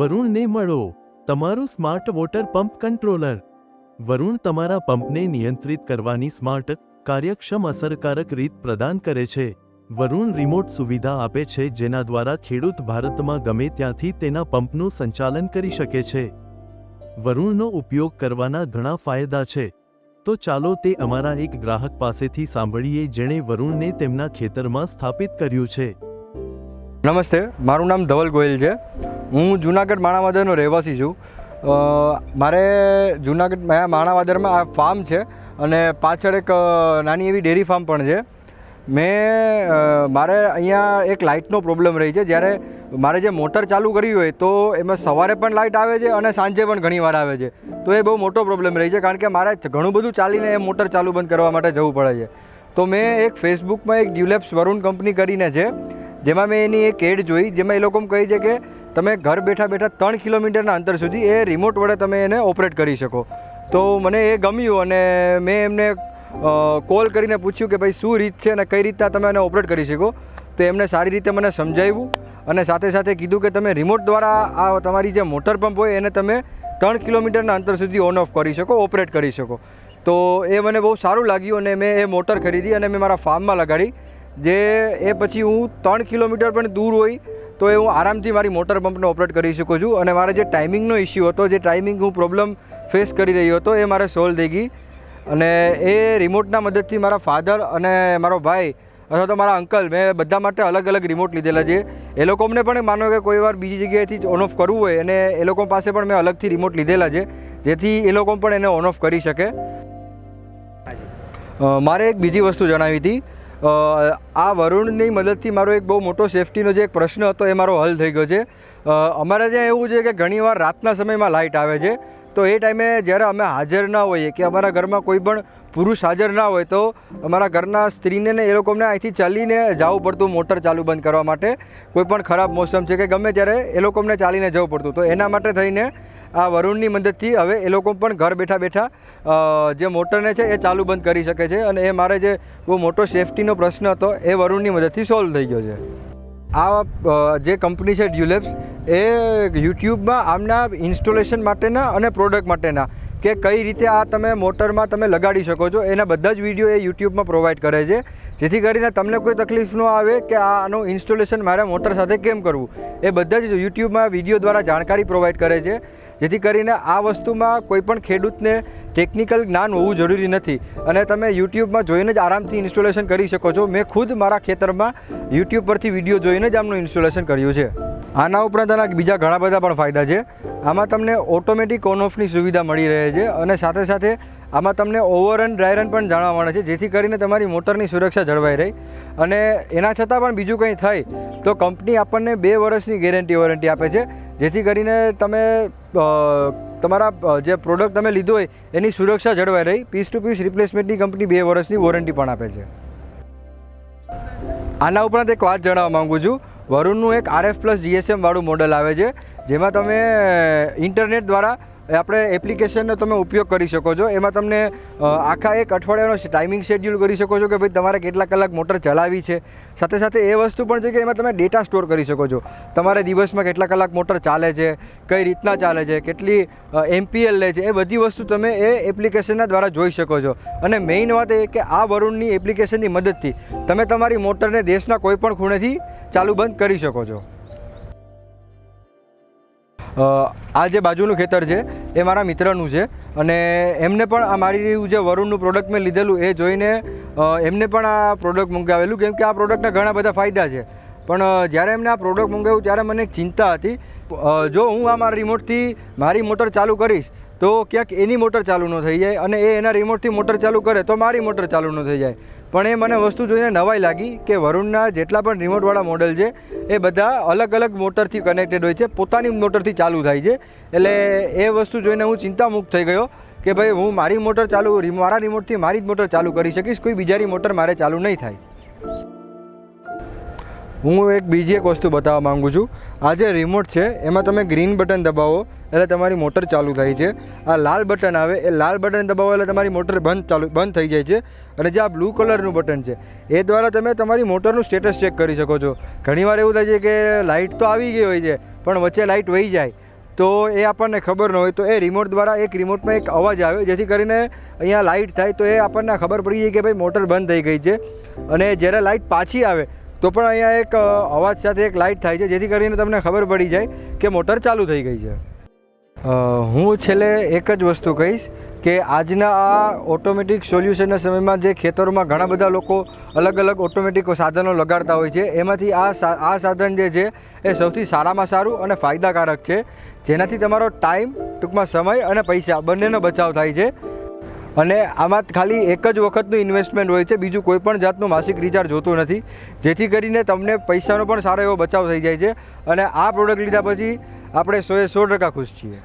વરુણને મળો. તમારું smart water pump controller. Varun તમારા પંપને નિયંત્રિત કરવાની સ્માર્ટ, કાર્યક્ષમ, અસરકારક રીત પ્રદાન કરે છે. વરુણ રિમોટ સુવિધા આપે છે જેના દ્વારા ખેડૂત ભારતમાં ગમે ત્યાંથી તેના પંપનું સંચાલન કરી શકે છે. વરુણનો ઉપયોગ કરવાના ઘણા ફાયદા છે. તો ચાલો તે અમારા એક ગ્રાહક પાસેથી સાંભળીએ જેણે વરુણને તેમના ખેતરમાં સ્થાપિત કર્યું છે. નમસ્તે, મારું નામ ધવલ ગોયલ છે. હું જુનાગઢ માણાવદરનો રહેવાસી છું. મારે જુનાગઢ માણાવદરમાં આ ફાર્મ છે અને પાછળ એક નાની એવી ડેરી ફાર્મ પણ છે. મેં મારે અહીંયા એક લાઇટનો પ્રોબ્લેમ રહી છે. જ્યારે મારે જે મોટર ચાલુ કરવી હોય તો એમાં સવારે પણ લાઇટ આવે છે અને સાંજે પણ ઘણી વાર આવે છે. તો એ બહુ મોટો પ્રોબ્લેમ રહી છે કારણ કે મારે ઘણું બધું ચાલીને એ મોટર ચાલુ બંધ કરવા માટે જવું પડે છે. તો મેં એક ફેસબુકમાં એક ડ્યુલેપ્સ વરુણ કંપની કરીને છે, જેમાં મેં એની એક એડ જોઈ, જેમાં એ લોકો કહે છે કે તમે ઘર બેઠા બેઠા ત્રણ કિલોમીટરના અંતર સુધી એ રિમોટ વડે તમે એને ઓપરેટ કરી શકો. તો મને એ ગમ્યું અને મેં એમને કોલ કરીને પૂછ્યું કે ભાઈ શું રીત છે અને કઈ રીતના તમે એને ઓપરેટ કરી શકો. તો એમને સારી રીતે મને સમજાવ્યું અને સાથે સાથે કીધું કે તમે રિમોટ દ્વારા આ તમારી જે મોટર પંપ હોય એને તમે ત્રણ કિલોમીટરના અંતર સુધી ઓન ઓફ કરી શકો ઓપરેટ કરી શકો. તો એ મને બહુ સારું લાગ્યું અને મેં એ મોટર ખરીદી અને મેં મારા ફાર્મમાં લગાડી. જે એ પછી હું ત્રણ કિલોમીટર પણ દૂર હોય તો એ હું આરામથી મારી મોટર પંપને ઓપરેટ કરી શકું છું અને મારે જે ટાઈમિંગનો ઇસ્યુ હતો, જે ટાઈમિંગ હું પ્રોબ્લેમ ફેસ કરી રહ્યો હતો, એ મારે સોલ્વ થઈ ગઈ. અને એ રિમોટના મદદથી મારા ફાધર અને મારો ભાઈ અથવા તો મારા અંકલ મેં બધા માટે અલગ અલગ રિમોટ લીધેલા છે. એ લોકોને પણ માનો કે કોઈ વાર બીજી જગ્યાએથી ઓન ઓફ કરવું હોય અને એ લોકો પાસે પણ મેં અલગથી રિમોટ લીધેલા છે, જેથી એ લોકો પણ એને ઓન ઓફ કરી શકે. મારે એક બીજી વસ્તુ જણાવી હતી. આ વરુણની મદદથી મારો એક બહુ મોટો સેફટીનો જે એક પ્રશ્ન હતો એ મારો હલ થઈ ગયો છે. અમારે ત્યાં એવું છે કે ઘણીવાર રાતના સમયમાં લાઇટ આવે છે. તો એ ટાઈમે જ્યારે અમે હાજર ના હોઈએ કે અમારા ઘરમાં કોઈ પણ પુરુષ હાજર ના હોય, તો અમારા ઘરના સ્ત્રીને ને એ લોકોને અહીંથી ચાલીને જવું પડતું મોટર ચાલુ બંધ કરવા માટે. કોઈ પણ ખરાબ મોસમ છે કે ગમે ત્યારે એ લોકોને ચાલીને જવું પડતું. તો એના માટે થઈને આ વરુણની મદદથી હવે એ લોકો પણ ઘર બેઠા બેઠા જે મોટરને છે એ ચાલુ બંધ કરી શકે છે. અને એ મારે જે બહુ મોટો સેફટીનો પ્રશ્ન હતો, એ વરુણની મદદથી સોલ્વ થઈ ગયો છે. આ જે કંપની છે ડ્યુલેબ્સ એ યુટ્યુબમાં આમના ઇન્સ્ટોલેશન માટેના અને પ્રોડક્ટ માટેના કે કઈ રીતે આ તમે મોટરમાં તમે લગાડી શકો છો, એના બધા જ વીડિયો એ યુટ્યુબમાં પ્રોવાઈડ કરે છે. જેથી કરીને તમને કોઈ તકલીફ ન આવે કે આનું ઇન્સ્ટોલેશન મારા મોટર સાથે કેમ કરવું, એ બધા જ યુટ્યુબમાં વીડિયો દ્વારા જાણકારી પ્રોવાઈડ કરે છે. જેથી કરીને આ વસ્તુમાં કોઈ પણ ખેડૂતને ટેકનિકલ જ્ઞાન હોવું જરૂરી નથી. અને તમે યુટ્યુબમાં જોઈને જ આરામથી ઇન્સ્ટોલેશન કરી શકો છો. મેં ખુદ મારા ખેતરમાં યુટ્યુબ પરથી વીડિયો જોઈને જ આમનું ઇન્સ્ટોલેશન કર્યું છે. આના ઉપરાંત આના બીજા ઘણા બધા પણ ફાયદા છે. આમાં તમને ઓટોમેટિક ઓન ઓફની સુવિધા મળી રહે છે અને સાથે સાથે આમાં તમને ઓવર ડ્રાયરન ડ્રાય પણ જાણવા મળે છે. જેથી કરીને તમારી મોટરની સુરક્ષા જળવાઈ રહી. અને એના છતાં પણ બીજું કંઈ થાય તો કંપની આપણને બે વર્ષની ગેરંટી વોરંટી આપે છે. જેથી કરીને તમે તમારા જે પ્રોડક્ટ તમે લીધો હોય, એની સુરક્ષા જળવાઈ રહી. પીસ ટુ પીસ રિપ્લેસમેન્ટની કંપની બે વર્ષની વોરંટી પણ આપે છે. આના ઉપરાંત એક વાત જણાવવા માગું છું. વરુણનું એક આરએફ પ્લસ જીએસએમ વાળું મોડલ આવે છે, જેમાં તમે ઇન્ટરનેટ દ્વારા આપણે એપ્લિકેશનનો તમે ઉપયોગ કરી શકો છો. એમાં તમને આખા એક અઠવાડિયાનો ટાઈમિંગ શેડ્યુલ કરી શકો છો કે ભાઈ તમારે કેટલા કલાક મોટર ચલાવી છે. સાથે સાથે એ વસ્તુ પણ છે કે એમાં તમે ડેટા સ્ટોર કરી શકો છો. તમારે દિવસમાં કેટલા કલાક મોટર ચાલે છે, કઈ રીતના ચાલે છે, કેટલી એમપીએલ લે છે, એ બધી વસ્તુ તમે એ એપ્લિકેશનના દ્વારા જોઈ શકો છો. અને મેઇન વાત એ કે આ વરુણની એપ્લિકેશનની મદદથી તમે તમારી મોટરને દેશના કોઈપણ ખૂણેથી ચાલુ બંધ કરી શકો છો. આ જે બાજુનું ખેતર છે, એ મારા મિત્રનું છે. અને એમને પણ આ મારી જે વરુણનું પ્રોડક્ટ મેં લીધેલું, એ જોઈને એમને પણ આ પ્રોડક્ટ મંગાવેલું. કેમ કે આ પ્રોડક્ટના ઘણા બધા ફાયદા છે. પણ જ્યારે એમને આ પ્રોડક્ટ મંગાવ્યું, ત્યારે મને એક ચિંતા હતી. જો હું આ મારા રિમોટથી મારી મોટર ચાલુ કરીશ તો ક્યાંક એની મોટર ચાલુ ન થઈ જાય અને એ એના રિમોટથી મોટર ચાલુ કરે તો મારી મોટર ચાલુ ન થઈ જાય. પણ એ મને વસ્તુ જોઈને નવાઈ લાગી કે વરુણના જેટલા પણ રિમોટવાળા મોડલ છે, એ બધા અલગ અલગ મોટરથી કનેક્ટેડ હોય છે, પોતાની મોટરથી ચાલુ થાય છે. એટલે એ વસ્તુ જોઈને હું ચિંતામુક્ત થઈ ગયો કે ભાઈ હું મારી મોટર ચાલુ, મારા રિમોટથી મારી જ મોટર ચાલુ કરી શકીશ, કોઈ બીજાની મોટર મારે ચાલુ નહીં થાય. હું એક બીજી એક વસ્તુ બતાવવા માંગુ છું. આ જે રિમોટ છે, એમાં તમે ગ્રીન બટન દબાવો, એટલે તમારી મોટર ચાલુ થાય છે. આ લાલ બટન આવે, એ લાલ બટન દબાવો, એટલે તમારી મોટર બંધ ચાલુ, બંધ થઈ જાય છે. અને જે આ બ્લુ કલરનું બટન છે, એ દ્વારા તમે તમારી મોટરનું સ્ટેટસ ચેક કરી શકો છો. ઘણીવાર એવું થાય છે કે લાઇટ તો આવી ગઈ હોય છે, પણ વચ્ચે લાઇટ વહી જાય. તો એ આપણને ખબર ન હોય, તો એ રિમોટ દ્વારા એક રિમોટમાં એક અવાજ આવે, જેથી કરીને અહીંયા લાઇટ થાય, તો એ આપણને ખબર પડી જાય કે ભાઈ મોટર બંધ થઈ ગઈ છે. અને જ્યારે લાઇટ પાછી આવે તો પણ અહીંયા એક અવાજ સાથે એક લાઇટ થાય છે, જેથી કરીને તમને ખબર પડી જાય કે મોટર ચાલુ થઈ ગઈ છે. હું છેલ્લે એક જ વસ્તુ કહીશ કે આજના આ ઓટોમેટિક સોલ્યુશનના સમયમાં જે ખેતરોમાં ઘણા બધા લોકો અલગ અલગ ઓટોમેટિક સાધનો લગાડતા હોય છે, એમાંથી આ આ સાધન જે છે એ સૌથી સારામાં સારું અને ફાયદાકારક છે. જેનાથી તમારો ટાઈમ ટૂંકમાં સમય અને પૈસા બંનેનો બચાવ થાય છે. અને આમાં ખાલી એક જ વખતનું ઇન્વેસ્ટમેન્ટ હોય છે, બીજું કોઈ પણ જાતનું માસિક રિચાર્જ હોતું નથી. જેથી કરીને તમને પૈસાનો પણ સારો એવો બચાવ થઈ જાય છે. અને આ પ્રોડક્ટ લીધા પછી આપણે સોએ સો ટકા ખુશ છીએ.